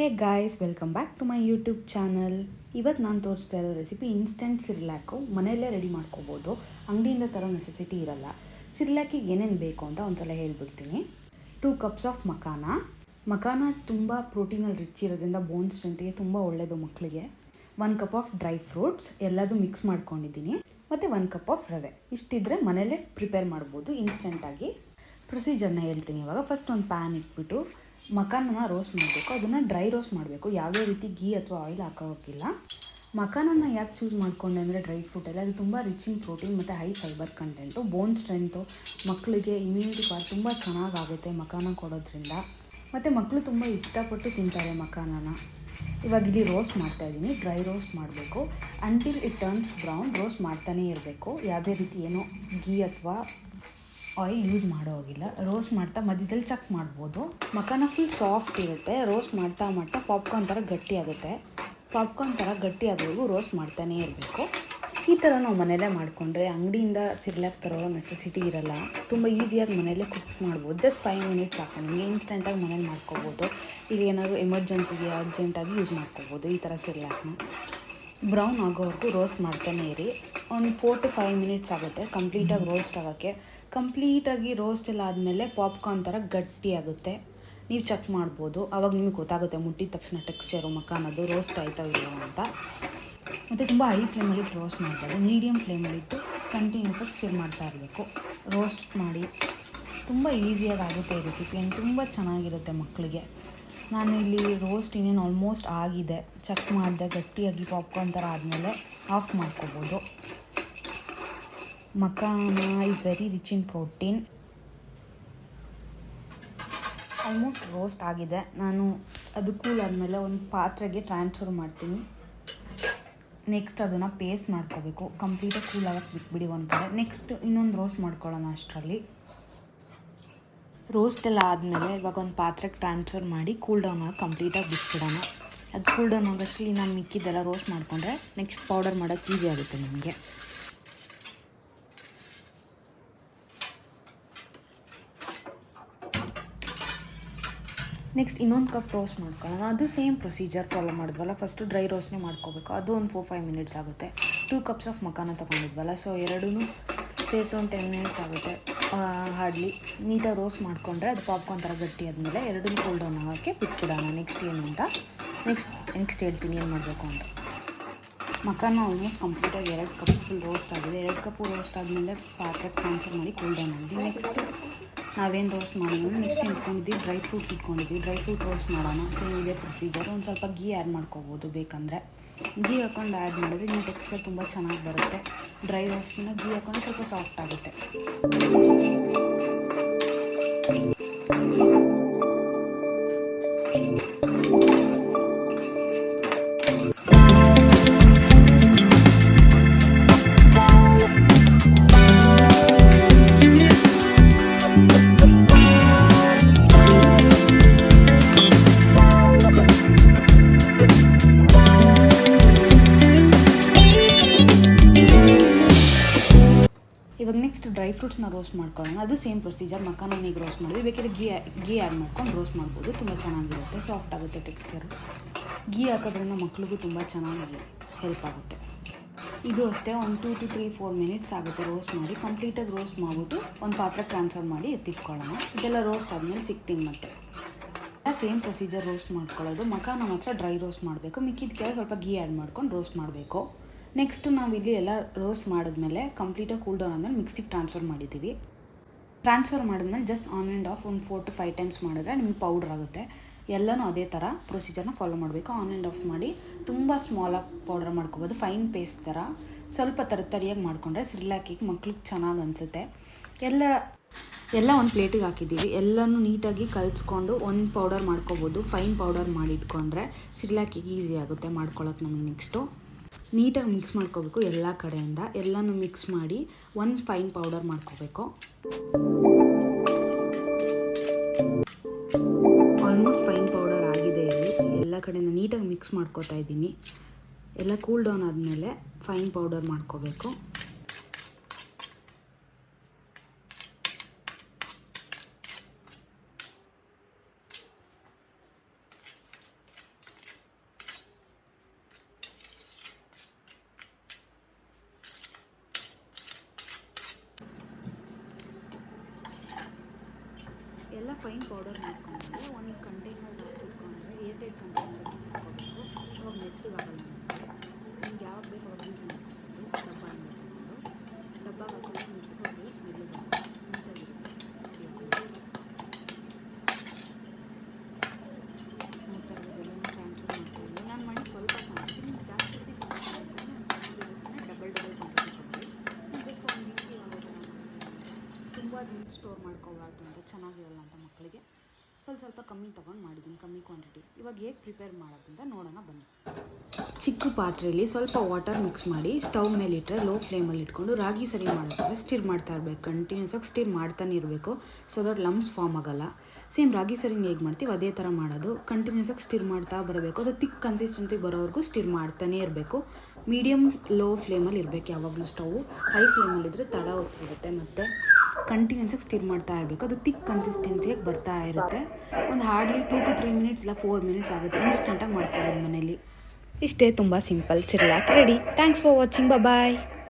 Hey guys welcome back to my YouTube channel ಇವತ್ತು ನಾನು ತೋರಿಸ್ತಾ ಇರೋ ರೆಸಿಪಿ ಇನ್ಸ್ಟೆಂಟ್ ಸಿರ್ಲ್ಯಾಕು ಮನೆಯಲ್ಲೇ ರೆಡಿ ಮಾಡ್ಕೋಬೋದು. ಅಂಗಡಿಯಿಂದ ತರೋ ನೆಸೆಸಿಟಿ ಇರಲ್ಲ. ಸಿರ್ಲ್ಯಾಕಿಗೆ ಏನೇನು ಬೇಕು ಅಂತ ಒಂದ್ಸಲ ಹೇಳ್ಬಿಡ್ತೀನಿ. Two cups of makhana makhana ತುಂಬ ಪ್ರೋಟೀನಲ್ಲಿ ರಿಚ್ ಇರೋದ್ರಿಂದ ಬೋನ್ ಸ್ಟ್ರೆಂತ್ಗೆ ತುಂಬ ಒಳ್ಳೆಯದು ಮಕ್ಕಳಿಗೆ one cup of dry fruits ಎಲ್ಲದೂ ಮಿಕ್ಸ್ ಮಾಡ್ಕೊಂಡಿದ್ದೀನಿ. ಮತ್ತು ಒನ್ ಕಪ್ ಆಫ್ ರವೆ. ಇಷ್ಟಿದ್ರೆ ಮನೇಲೇ ಪ್ರಿಪೇರ್ ಮಾಡ್ಬೋದು ಇನ್ಸ್ಟೆಂಟಾಗಿ ಪ್ರೊಸೀಜರ್ನ ಹೇಳ್ತೀನಿ ಇವಾಗ. ಫಸ್ಟ್ ಒಂದು ಪ್ಯಾನ್ ಇಟ್ಬಿಟ್ಟು ಮಕಾನನ್ನ ರೋಸ್ಟ್ ಮಾಡಬೇಕು. ಅದನ್ನು ಡ್ರೈ ರೋಸ್ಟ್ ಮಾಡಬೇಕು. ಯಾವುದೇ ರೀತಿ ಗೀ ಅಥವಾ ಆಯಿಲ್ ಹಾಕೋಕ್ಕಿಲ್ಲ ಮಕಾನನ್ನ ಯಾಕೆ ಚೂಸ್ ಮಾಡಿಕೊಂಡೆ ಅಂದರೆ ಡ್ರೈ ಫ್ರೂಟಲ್ಲಿ ಅದು ತುಂಬ ರಿಚ್ ಇನ್ ಪ್ರೋಟೀನ್ ಮತ್ತು high fibre content bone strength ಮಕ್ಕಳಿಗೆ ಇಮ್ಯುನಿಟಿ ಪವರ್ ತುಂಬ ಚೆನ್ನಾಗಾಗುತ್ತೆ ಮಕಾನ ಕೊಡೋದ್ರಿಂದ. ಮತ್ತು ಮಕ್ಕಳು ತುಂಬ ಇಷ್ಟಪಟ್ಟು ತಿಂತಾರೆ ಮಕಾನನ ಇವಾಗ ಇಲ್ಲಿ ರೋಸ್ಟ್ ಮಾಡ್ತಾ ಇದ್ದೀನಿ. ಡ್ರೈ ರೋಸ್ಟ್ ಮಾಡಬೇಕು. Until it turns brown roast ಮಾಡ್ತಾನೇ ಇರಬೇಕು. ಯಾವುದೇ ರೀತಿ ಏನೋ ಗೀ ಅಥವಾ ಆಯಿಲ್ ಯೂಸ್ ಮಾಡೋ ಹೋಗಿಲ್ಲ. ರೋಸ್ಟ್ ಮಾಡ್ತಾ ಮಧ್ಯದಲ್ಲಿ ಚಕ್ ಮಾಡ್ಬೋದು. ಮಕಾನ ಫುಲ್ ಸಾಫ್ಟ್ ಇರುತ್ತೆ. ರೋಸ್ಟ್ ಮಾಡ್ತಾ ಮಾಡ್ತಾ ಪಾಪ್ಕಾರ್ನ್ ಥರ ಗಟ್ಟಿ ಆಗುತ್ತೆ. ಪಾಪ್ಕಾರ್ನ್ ಥರ ಗಟ್ಟಿ ರೋಸ್ಟ್ ಮಾಡ್ತಾನೇ ಇರಬೇಕು. ಈ ಥರ ನಾವು ಮನೆಯಲ್ಲೇ ಮಾಡಿಕೊಂಡ್ರೆ ಅಂಗಡಿಯಿಂದ ಸಿರ್ಲಾಕ್ ತರೋ ನೆಸೆಸಿಟಿ ಇರಲ್ಲ. ತುಂಬ ಈಸಿಯಾಗಿ ಮನೆಯಲ್ಲೇ ಕುಕ್ ಮಾಡ್ಬೋದು. ಜಸ್ಟ್ ಫೈವ್ ಮಿನಿಟ್ಸ್ ಹಾಕೊಂಡು ನಿಮಗೆ ಇನ್ಸ್ಟೆಂಟಾಗಿ ಮನೇಲಿ ಮಾಡ್ಕೋಬೋದು. ಈಗ ಏನಾದರೂ ಎಮರ್ಜೆನ್ಸಿಗೆ ಅರ್ಜೆಂಟಾಗಿ ಯೂಸ್ ಮಾಡ್ಕೋಬೋದು ಈ ಥರ ಸಿರ್ಲಾಕ್ನ. ಬ್ರೌನ್ ಆಗೋವರೆಗೂ ರೋಸ್ಟ್ ಮಾಡ್ತಾನೆ ಇರಿ. ಒಂದು ಫೋರ್ ಟು ಫೈವ್ ಮಿನಿಟ್ಸ್ ಆಗುತ್ತೆ. ಕಂಪ್ಲೀಟಾಗಿ ರೋಸ್ಟ್ ಆಗೋಕ್ಕೆ. ಕಂಪ್ಲೀಟಾಗಿ ರೋಸ್ಟ್ ಎಲ್ಲ ಆದಮೇಲೆ ಪಾಪ್ಕಾರ್ನ್ ಥರ ಗಟ್ಟಿ ಆಗುತ್ತೆ ನೀವು ಚೆಕ್ ಮಾಡ್ಬೋದು. ಅವಾಗ ನಿಮಗೆ ಗೊತ್ತಾಗುತ್ತೆ, ಮುಟ್ಟಿದ ತಕ್ಷಣ ಟೆಕ್ಸ್ಚರು ಮಕಾನದು ರೋಸ್ಟ್ ಆಯ್ತೋ ಇಲ್ಲೋ ಅಂತ. ಮತ್ತು ತುಂಬ ಹೈ ಫ್ಲೇಮಲ್ಲಿ ರೋಸ್ಟ್ ಮಾಡ್ತಾರೆ ಮೀಡಿಯಮ್ ಫ್ಲೇಮಲ್ಲಿಟ್ಟು ಕಂಟಿನ್ಯೂಸಾಗಿ ಸ್ಟಿರ್ ಮಾಡ್ತಾ ಇರಬೇಕು. ರೋಸ್ಟ್ ಮಾಡಿ. ತುಂಬ ಈಸಿಯಾಗಿ ಆಗುತ್ತೆ ಈ ರೆಸಿಪಿ ಆ್ಯಂಡ್ ತುಂಬ ಚೆನ್ನಾಗಿರುತ್ತೆ ಮಕ್ಕಳಿಗೆ. ನಾನು ಇಲ್ಲಿ ರೋಸ್ಟ್ ಇನ್ನೇನು ಆಲ್ಮೋಸ್ಟ್ ಆಗಿದೆ. ಚೆಕ್ ಮಾಡಿದೆ ಗಟ್ಟಿಯಾಗಿ ಪಾಪ್ಕಾರ್ನ್ ಥರ ಆದಮೇಲೆ ಆಫ್ ಮಾಡ್ಕೋಬೋದು. Makhana is very rich in protein almost roast ಆಗಿದೆ. ನಾನು ಅದು ಕೂಲ್ ಆದಮೇಲೆ ಒಂದು ಪಾತ್ರೆಗೆ ಟ್ರಾನ್ಸ್ಫರ್ ಮಾಡ್ತೀನಿ. ನೆಕ್ಸ್ಟ್ ಅದನ್ನು ಪೇಸ್ಟ್ ಮಾಡ್ಕೋಬೇಕು. ಕಂಪ್ಲೀಟಾಗಿ ಕೂಲ್ ಆಗಕ್ಕೆ ಬಿಟ್ಬಿಡಿ ಒಂದು ಕಡೆ. ನೆಕ್ಸ್ಟ್ ಇನ್ನೊಂದು ರೋಸ್ಟ್ ಮಾಡ್ಕೊಳ್ಳೋಣ ಅಷ್ಟರಲ್ಲಿ. ರೋಸ್ಟ್ ಎಲ್ಲ ಆದಮೇಲೆ ಇವಾಗ ಒಂದು ಪಾತ್ರೆಗೆ ಟ್ರಾನ್ಸ್ಫರ್ ಮಾಡಿ ಕೂಲ್ ಡೌನ್ ಆಗಿ ಕಂಪ್ಲೀಟಾಗಿ ಬಿಟ್ಬಿಡೋಣ. ಅದು ಕೂಲ್ ಡೌನ್ ಆಗೋಷ್ಟರಲ್ಲಿ ನಾನು ಮಿಕ್ಕಿದ್ದೆಲ್ಲ ರೋಸ್ಟ್ ಮಾಡಿಕೊಂಡ್ರೆ ನೆಕ್ಸ್ಟ್ ಪೌಡರ್ ಮಾಡೋಕ್ಕೆ ಈಸಿ ಆಗುತ್ತೆ ನಿಮಗೆ. ನೆಕ್ಸ್ಟ್ ಇನ್ನೊಂದು ಕಪ್ ರೋಸ್ಟ್ ಮಾಡ್ಕೊಳ್ಳೋಣ. ಅದು ಸೇಮ್ ಪ್ರೊಸೀಜರ್ ಫಾಲೋ ಮಾಡಿದ್ವಲ್ಲ ಫಸ್ಟು ಡ್ರೈ ರೋಸ್ಟ್ನೇ ಮಾಡ್ಕೋಬೇಕು. ಅದು ಒಂದು ಫೋರ್ ಫೈವ್ ಮಿನಿಟ್ಸ್ ಆಗುತ್ತೆ. ಟೂ ಕಪ್ಸ್ ಆಫ್ ಮಕಾನ ತೊಗೊಂಡಿದ್ವಲ್ಲ ಸೊ ಎರಡೂ ಸೇರಿಸೋ ಒಂದು ಟೆನ್ ಮಿನಿಟ್ಸ್ ಆಗುತ್ತೆ. ಹಾರ್ಡ್ಲಿ ನೀಟಾಗಿ ರೋಸ್ಟ್ ಮಾಡಿಕೊಂಡ್ರೆ ಅದು ಪಾಪ್ಕಾರ್ನ್ ಥರ ಗಟ್ಟಿ ಆದಮೇಲೆ ಎರಡೂ ಕೂಲ್ ಡೌನ್ ಆಗೋಕ್ಕೆ ಬಿಟ್ಬಿಡೋಣ. ನೆಕ್ಸ್ಟ್ ಏನು ಅಂತ? ನೆಕ್ಸ್ಟ್ ನೆಕ್ಸ್ಟ್ ಹೇಳ್ತೀನಿ ಏನು ಮಾಡಬೇಕು ಅಂತ. ಮಕಾನ ಆಲ್ಮೋಸ್ಟ್ ಕಂಪ್ಲೀಟಾಗಿ ಎರಡು ಕಪ್ ಫುಲ್ ರೋಸ್ಟ್ ಆಗಿದೆ. ಎರಡು ಕಪ್ಪು ರೋಸ್ಟ್ ಆದಮೇಲೆ ಪ್ಯಾಕೆಟ್ ಟ್ರಾನ್ಸ್ಫರ್ ಮಾಡಿ ಕೂಲ್ ಡೌನ್ ಮಾಡಿ. ನೆಕ್ಸ್ಟ್ ನಾವೇನು ರೋಸ್ಟ್ ಮಾಡೋಣ? ನೆಕ್ಸ್ಟ್ ಇಟ್ಕೊಂಡಿದ್ವಿ ಡ್ರೈ ಫ್ರೂಟ್ಸ್ ಇಟ್ಕೊಂಡಿದ್ವಿ. ಡ್ರೈ ಫ್ರೂಟ್ ರೋಸ್ಟ್ ಮಾಡೋಣ ಸೇಮ್ ಇದೇ ಪ್ರೊಸೀಜರ್ ಒಂದು ಸ್ವಲ್ಪ ಗೀ ಆ್ಯಡ್ ಮಾಡ್ಕೋಬೋದು ಬೇಕಂದರೆ. ಗೀ ಹಾಕೊಂಡು ಆ್ಯಡ್ ಮಾಡಿದ್ರೆ ನಿಮ್ಮ ಟೆಕ್ಸ್ಚರ್ ತುಂಬ ಚೆನ್ನಾಗಿ ಬರುತ್ತೆ. ಡ್ರೈ ರೋಸ್ಟಿನ ಗೀ ಹಾಕೊಂಡು ಸ್ವಲ್ಪ ಸಾಫ್ಟ್ ಆಗುತ್ತೆ. ಫ್ರೂಟ್ಸ್ನ ರೋಸ್ಟ್ ಮಾಡ್ಕೊಳ್ಳೋಣ. ಅದು ಸೇಮ್ ಪ್ರೊಸೀಜರ್ ಮಕಾನ ರೋಸ್ಟ್ ಮಾಡಿದ್ವಿ. ಬೇಕಾದ್ರೆ ಗೀ ಗೀ ಆ್ಯಡ್ ಮಾಡ್ಕೊಂಡು ರೋಸ್ಟ್ ಮಾಡ್ಬೋದು. ತುಂಬ ಚೆನ್ನಾಗಿರುತ್ತೆ. ಸಾಫ್ಟ್ ಆಗುತ್ತೆ ಟೆಕ್ಸ್ಚರು ಗೀ ಹಾಕೋದ್ರಿಂದ ಮಕ್ಳಿಗೂ ತುಂಬ ಚೆನ್ನಾಗಿ ಹೆಲ್ಪ್ ಆಗುತ್ತೆ. ಇದು ಅಷ್ಟೇ, ಒಂದು two to three four minutes ಆಗುತ್ತೆ ರೋಸ್ಟ್ ಮಾಡಿ. ಕಂಪ್ಲೀಟಾಗಿ ರೋಸ್ಟ್ ಮಾಡಿಬಿಟ್ಟು ಒಂದು ಪಾತ್ರೆ ಟ್ರಾನ್ಸ್ಫರ್ ಮಾಡಿ ಎತ್ತಿಟ್ಕೊಳ್ಳೋಣ. ಇದೆಲ್ಲ ರೋಸ್ಟ್ ಆದಮೇಲೆ ಸಿಗ್ತೀನಿ ಮತ್ತೆ. ಸೇಮ್ ಪ್ರೊಸೀಜರ್ ರೋಸ್ಟ್ ಮಾಡ್ಕೊಳ್ಳೋದು. ಮಕಾನ ಮಾತ್ರ ಡ್ರೈ ರೋಸ್ಟ್ ಮಾಡಬೇಕು. ಮಿಕ್ಕಿದ ಕೆಳಗೆ ಸ್ವಲ್ಪ ಗೀ ಆ್ಯಡ್ ಮಾಡ್ಕೊಂಡು ರೋಸ್ಟ್ ಮಾಡಬೇಕು. ನೆಕ್ಸ್ಟ್ ನಾವು ಇಲ್ಲಿ ಎಲ್ಲ ರೋಸ್ಟ್ ಮಾಡಿದ್ಮೇಲೆ ಕಂಪ್ಲೀಟಾಗಿ ಕೂಲ್ ಡೌನ್ ಆದಮೇಲೆ ಮಿಕ್ಸಿಗೆ ಟ್ರಾನ್ಸ್ಫರ್ ಮಾಡಿದ್ದೀವಿ ಟ್ರಾನ್ಸ್ಫರ್ ಮಾಡಿದ್ಮೇಲೆ ಜಸ್ಟ್ ಆನ್ ಆ್ಯಂಡ್ ಆಫ್ ಒಂದು ಫೋರ್ ಟು ಫೈವ್ ಟೈಮ್ಸ್ ಮಾಡಿದ್ರೆ ನಿಮಗೆ ಪೌಡ್ರ್ ಆಗುತ್ತೆ. ಎಲ್ಲನೂ ಅದೇ ಥರ ಪ್ರೊಸೀಜರ್ನ ಫಾಲೋ ಮಾಡಬೇಕು. ಆನ್ ಆ್ಯಂಡ್ ಆಫ್ ಮಾಡಿ ತುಂಬ ಸ್ಮಾಲಾಗಿ ಪೌಡರ್ ಮಾಡ್ಕೋಬೋದು. ಫೈನ್ ಪೇಸ್ಟ್ ಥರ ಸ್ವಲ್ಪ ತರತರಿಯಾಗಿ ಮಾಡಿಕೊಂಡ್ರೆ ಸಿರ್ಲಾಕಿಗೆ ಮಕ್ಳಿಗೆ ಚೆನ್ನಾಗಿ ಅನಿಸುತ್ತೆ. ಎಲ್ಲ ಎಲ್ಲ ಒಂದು ಪ್ಲೇಟಿಗೆ ಹಾಕಿದ್ದೀವಿ. ಎಲ್ಲನೂ ನೀಟಾಗಿ ಕಲಿಸ್ಕೊಂಡು ಒಂದು ಪೌಡರ್ ಮಾಡ್ಕೋಬೋದು. ಫೈನ್ ಪೌಡರ್ ಮಾಡಿ ಇಟ್ಕೊಂಡ್ರೆ ಸಿರ್ಲಾಕಿಗೆ ಈಸಿ ಆಗುತ್ತೆ. ಮಾಡ್ಕೊಳ್ಳೋಕೆ ನಮಗೆ ನೆಕ್ಸ್ಟು ನೀಟಾಗಿ ಮಿಕ್ಸ್ ಮಾಡ್ಕೋಬೇಕು ಎಲ್ಲ ಕಡೆಯಿಂದ. ಎಲ್ಲನೂ ಮಿಕ್ಸ್ ಮಾಡಿ ಒಂದು ಫೈನ್ ಪೌಡರ್ ಮಾಡ್ಕೋಬೇಕು. ಆಲ್ಮೋಸ್ಟ್ ಫೈನ್ ಪೌಡರ್ ಆಗಿದೆ ಇಲ್ಲಿ. ಎಲ್ಲ ಕಡೆಯಿಂದ ನೀಟಾಗಿ ಮಿಕ್ಸ್ ಮಾಡ್ಕೋತಾ ಇದ್ದೀನಿ. ಎಲ್ಲ ಕೂಲ್ ಡೌನ್ ಆದಮೇಲೆ ಫೈನ್ ಪೌಡರ್ ಮಾಡ್ಕೋಬೇಕು. ಇದೆಲ್ಲ ಫೈನ್ ಪೌಡರ್ ಮಾಡ್ಕೊಂಡ್ರೆ ಒಂದು ಕಂಟೈನರ್ ಹಾಕಿಟ್ಕೊಂಡ್ರೆ ಏರ್ ಟೈಟ್ ಕಂಟೈನರ್ ಹಾಕೋಬೇಕು ಅವಾಗ ಮೆತ್ತಗಾಗಲ್ಲ ನಿಮ್ಗೆ ಯಾವಾಗ ಬೇಕು ಅವಾಗ ಯೂಸ್ ಮಾಡ್ಕೊಬೋದು. ಡಬ್ಬ ಮಾಡ್ಕೊಂಡು ಡಬ್ಬ ಹಾಕೊಂಡು ಮೆತ್ತಗೆ ಸ್ಮೆಲ್ ನೀಟಾಗಿರುತ್ತೆ ಆ ಥರದ್ದೆಲ್ಲ ಟ್ರಾನ್ಸ್ಫರ್ ಮಾಡ್ಕೊಳ್ಳಿ ನಾನು ಮಾಡಿ ಸ್ವಲ್ಪ ಮಾಡ್ತೀನಿ ಜಾಸ್ತಿ ಡಬಲ್ ಡಬಲ್ ಕ್ವಾಂಟಿಟಿ ಕೊಡ್ತೀವಿ ಜಸ್ಟ್ ಒಂದು ವೀಕ್ಲಿ ಒಂದೇ ಥರ ಮಾಡ್ತೀನಿ ತುಂಬ ದಿನ ಸ್ಟೋರ್ ಮಾಡ್ಕೋಬಾರ್ದು ಅಂತ. ಚೆನ್ನಾಗಿರಲ್ಲ ಅಂತ ಮಕ್ಕಳಿಗೆ. ಸ್ವಲ್ಪ ಸ್ವಲ್ಪ ಕಮ್ಮಿ ತೊಗೊಂಡು ಮಾಡಿದ್ದೀನಿ, ಕಮ್ಮಿ ಕ್ವಾಂಟಿಟಿ ಇವಾಗ ಹೇಗೆ ಪ್ರಿಪೇರ್ ಮಾಡೋದಂತ ನೋಡೋಣ, ಬನ್ನಿ. ಚಿಕ್ಕ ಪಾತ್ರೆಯಲ್ಲಿ ಸ್ವಲ್ಪ ವಾಟರ್ ಮಿಕ್ಸ್ ಮಾಡಿ ಸ್ಟವ್ ಮೇಲೆ ಇಟ್ಟರೆ ಲೋ ಫ್ಲೇಮಲ್ಲಿ ಇಟ್ಕೊಂಡು ರಾಗಿ ಸರಿ ಮಾಡೋಕ್ಕೆ ಸ್ಟಿರ್ ಮಾಡ್ತಾ ಇರಬೇಕು. ಕಂಟಿನ್ಯೂಸ್ ಆಗಿ ಸ್ಟಿರ್ ಮಾಡ್ತಾನೆ ಇರಬೇಕು. ಸೊ ದಟ್ ಲಮ್ಸ್ ಫಾರ್ಮ್ ಆಗಲ್ಲ. ಸೇಮ್ ರಾಗಿ ಸರಿನ ಹೇಗೆ ಮಾಡ್ತೀವಿ, ಅದೇ ಥರ ಮಾಡೋದು. ಕಂಟಿನ್ಯೂಸ್ ಆಗಿ ಸ್ಟಿರ್ ಮಾಡ್ತಾ ಬರಬೇಕು. ಅದು ತಿಕ್ ಕನ್ಸಿಸ್ಟೆನ್ಸಿ ಬರೋವರೆಗೂ ಸ್ಟಿರ್ ಮಾಡ್ತಾನೆ ಇರಬೇಕು. ಮೀಡಿಯಮ್ ಲೋ ಫ್ಲೇಮಲ್ಲಿ ಇರಬೇಕು ಯಾವಾಗಲೂ ಸ್ಟವ್ ಹೈ ಫ್ಲೇಮಲ್ಲಿದ್ದರೆ ತಡ ಹೋಗ್ಬಿಡುತ್ತೆ ಮತ್ತು. ಕಂಟಿನ್ಯೂಸ್ ಆಗಿ ಸ್ಟಿರ್ ಮಾಡ್ತಾ ಇರಬೇಕು. ಅದು ತಿಕ್ ಕನ್ಸಿಸ್ಟೆನ್ಸಿಯಾಗಿ ಬರ್ತಾ ಇರುತ್ತೆ. ಒಂದು hardly two to three minutes ಇಲ್ಲ ಫೋರ್ ಮಿನಿಟ್ಸ್ ಆಗುತ್ತೆ. ಇನ್ಸ್ಟೆಂಟಾಗಿ ಮಾಡ್ಕೊಬೋದು ಮನೇಲಿ. ಇಷ್ಟೇ, ತುಂಬ simple Cerelac ready thanks for watching bye